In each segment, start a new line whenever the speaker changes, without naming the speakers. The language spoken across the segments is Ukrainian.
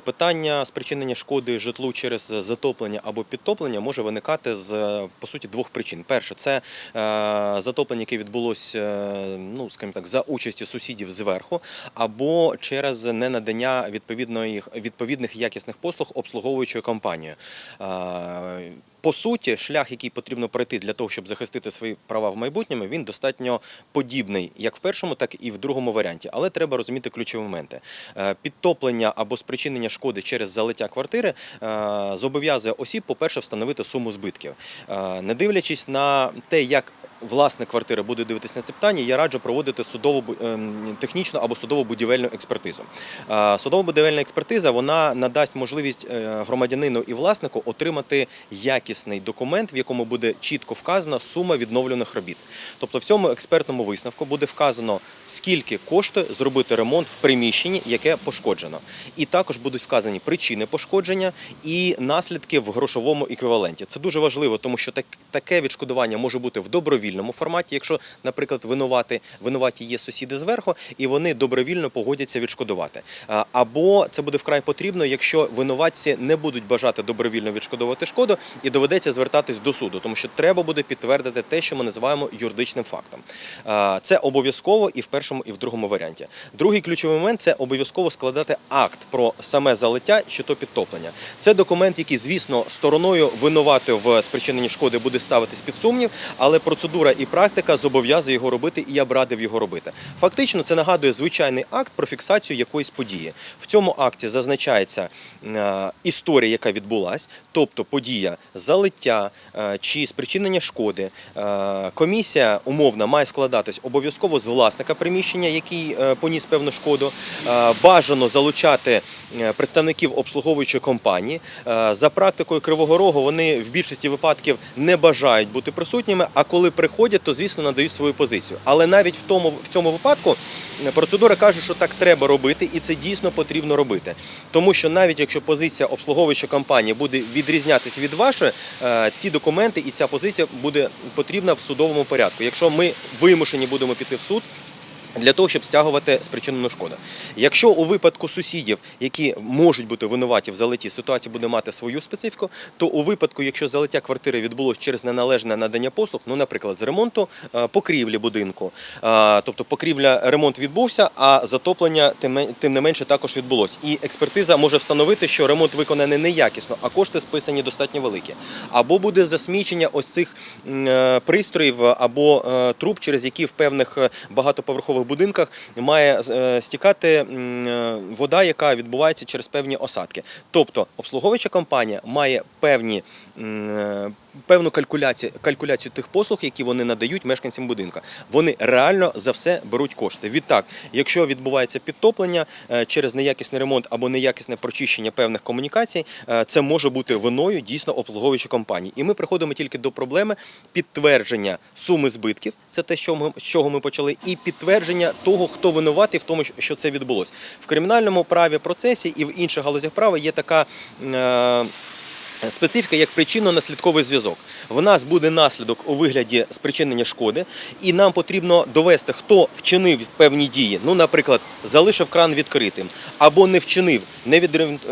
Питання спричинення шкоди житлу через затоплення або підтоплення може виникати з е, по суті двох причин. Перше, це е, затоплення, яке відбулося, е, ну скажімо так, за участі сусідів зверху, або через ненадання відповідної відповідних якісних послуг обслуговуючою компанією. По суті, шлях, який потрібно пройти для того, щоб захистити свої права в майбутньому, він достатньо подібний як в першому, так і в другому варіанті. Але треба розуміти ключові моменти. Е, Підтоплення або спричинення шкоди через залиття квартири е, зобов'язує осіб, по-перше, встановити суму збитків. Е, Не дивлячись на те, як власник квартири буде дивитись на це питання, я раджу проводити судову ем, технічну або судово будівельну експертизу. Е, Судово будівельна експертиза вона надасть можливість е, громадянину і власнику отримати якісний документ, в якому буде чітко вказана сума відновлених робіт. Тобто в цьому експертному висновку буде вказано, скільки коштує зробити ремонт в приміщенні, яке пошкоджено. І також будуть вказані причини пошкодження і наслідки в грошовому еквіваленті. Це дуже важливо, тому що таке відшкодування може бути в добровільному форматі, якщо, наприклад, винувати, винуваті є сусіди зверху, і вони добровільно погодяться відшкодувати. Або це буде вкрай потрібно, якщо винуватці не будуть бажати добровільно відшкодувати шкоду, і доведеться звертатись до суду, тому що треба буде підтвердити те, що ми називаємо юридичним фактом. Це обов'язково і в першому, і в другому варіанті. Другий ключовий момент це обов'язково складати акт про саме залиття чи то підтоплення. Це документ, який, звісно, стороною винуватою в спричиненні шкоди буде ставитись під сумнів, але процедура і практика зобов'язує його робити, і я б радив його робити. Фактично, це нагадує звичайний акт про фіксацію якоїсь події. В цьому акті зазначається е, історія, яка відбулась, тобто подія залиття е, чи спричинення шкоди. Е, комісія умовна має складатись обов'язково з власника приміщення, який поніс певну шкоду. Бажано залучати представників обслуговуючої компанії. За практикою Кривого Рогу вони в більшості випадків не бажають бути присутніми, а коли приходять, то звісно надають свою позицію. Але навіть в тому в цьому випадку е, процедура каже, що так треба робити, і це дійсно потрібно робити. Тому що навіть якщо позиція обслуговуючої компанії буде відрізнятися від вашої, е, ті документи і ця позиція буде потрібна в судовому порядку. Якщо ми вимушені будемо піти в суд. Для того щоб стягувати спричинену шкоду. Якщо у випадку сусідів, які можуть бути винуваті в залиті, ситуація буде мати свою специфіку, то у випадку, якщо залиття квартири відбулося через неналежне надання послуг, ну, наприклад, з ремонту е, покрівлі будинку, е, тобто покрівля ремонт відбувся, а затоплення тим не менше також відбулося. І експертиза може встановити, що ремонт виконаний неякісно, а кошти списані достатньо великі. Або буде засмічення ось цих е, пристроїв або труб, через які в певних е, багатоповерхових будинках має е, стікати е, вода, яка відбувається через певні осадки. Тобто обслуговуюча компанія має певні. Певну калькуляцію, калькуляцію тих послуг, які вони надають мешканцям будинку. Вони реально за все беруть кошти. Відтак, якщо відбувається підтоплення е, через неякісний ремонт або неякісне прочищення певних комунікацій, е, це може бути виною дійсно обслуговуючої компанії. І ми приходимо тільки до проблеми підтвердження суми збитків, це те, що ми, з чого ми почали, і підтвердження того, хто винуватий в тому, що це відбулось. В кримінальному праві процесі і в інших галузях права є така. е, Специфіка як причинно-наслідковий зв'язок. В нас буде наслідок у вигляді спричинення шкоди, і нам потрібно довести, хто вчинив певні дії. Ну, наприклад, залишив кран відкритим, або не вчинив,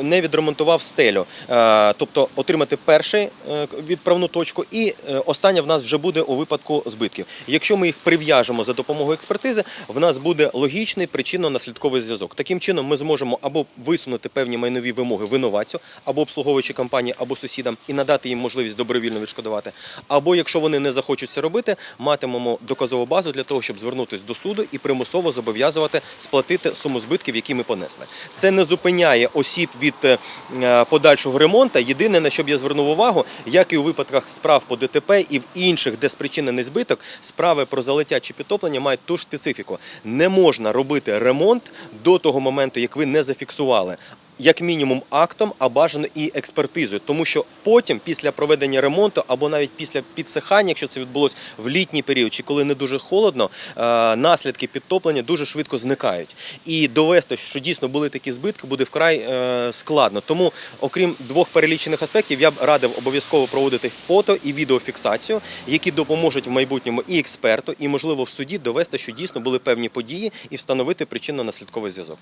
не відремонтував стелю. Е, Тобто отримати перший е, відправну точку, і е, остання в нас вже буде у випадку збитків. Якщо ми їх прив'яжемо за допомогою експертизи, в нас буде логічний причинно-наслідковий зв'язок. Таким чином, ми зможемо або висунути певні майнові вимоги винуватцю, або обслуговуючій компанії, або сусідам і надати їм можливість добровільно відшкодувати. Або якщо вони не захочуть це робити, матимемо доказову базу для того, щоб звернутися до суду і примусово зобов'язувати сплатити суму збитків, які ми понесли. Це не зупиняє осіб від е, подальшого ремонту. Єдине на що б я звернув увагу, як і у випадках справ по ДТП і в інших, де спричинений збиток, справи про залиття чи підтоплення мають ту ж специфіку. Не можна робити ремонт до того моменту, як ви не зафіксували як мінімум актом, а бажано і експертизою, тому що потім, після проведення ремонту або навіть після підсихання, якщо це відбулось в літній період чи коли не дуже холодно, е, наслідки підтоплення дуже швидко зникають. І довести, що дійсно були такі збитки, буде вкрай е, складно. Тому, окрім двох перелічених аспектів, я б радив обов'язково проводити фото і відеофіксацію, які допоможуть в майбутньому і експерту, і можливо в суді довести, що дійсно були певні події, і встановити причинно-наслідковий зв'язок.